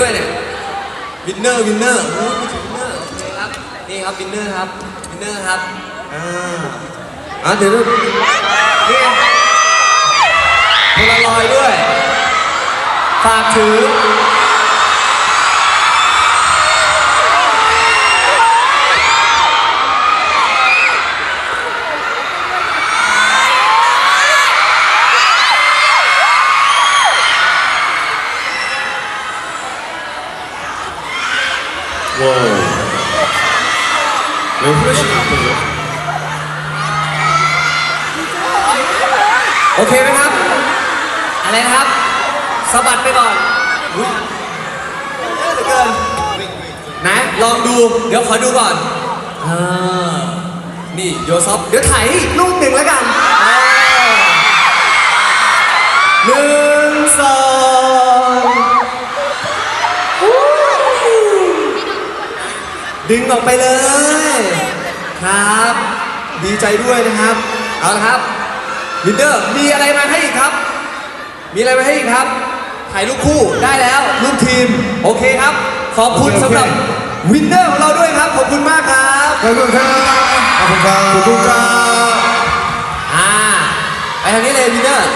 ด้วยเนี่ยวินเนอร์วินเนอร์โอ้ยไม่ถึงวินเนอร์โอเคครับนี่ครับวินเนอร์ครับวินเนอร์ครับอ่าอะเดี๋ยวดูนี่ไงโพลารอยด้วยฝากถือ 왜 후레쉬 바꿔요? โอเคไหมครับ อะไรนะครับสะบัดไปก่อนอุ๊ยเยอะเหลือเกินนะลองดู เดี๋ยวขอดูก่อนอ่านี่โยซอฟเดี๋ยวถ่ายให้อีกรูปหนึ่งแล้วกันอ่าหนึ่ง ดึงออกไปเลย ครับ ดีใจด้วยนะครับ เอาละครับวินเดอร์มีอะไรมาให้อีกครับ มีอะไรมาให้อีกครับ ถ่ายรูปคู่ได้แล้วรูปทีม โอเคครับ ขอบคุณสำหรับวินเดอร์ของเราด้วยครับ ขอบคุณมากครับ ขอบคุณครับ ขอบคุณครับ ขอบคุณครับ อ่า ไปทางนี้เลยวินเดอร์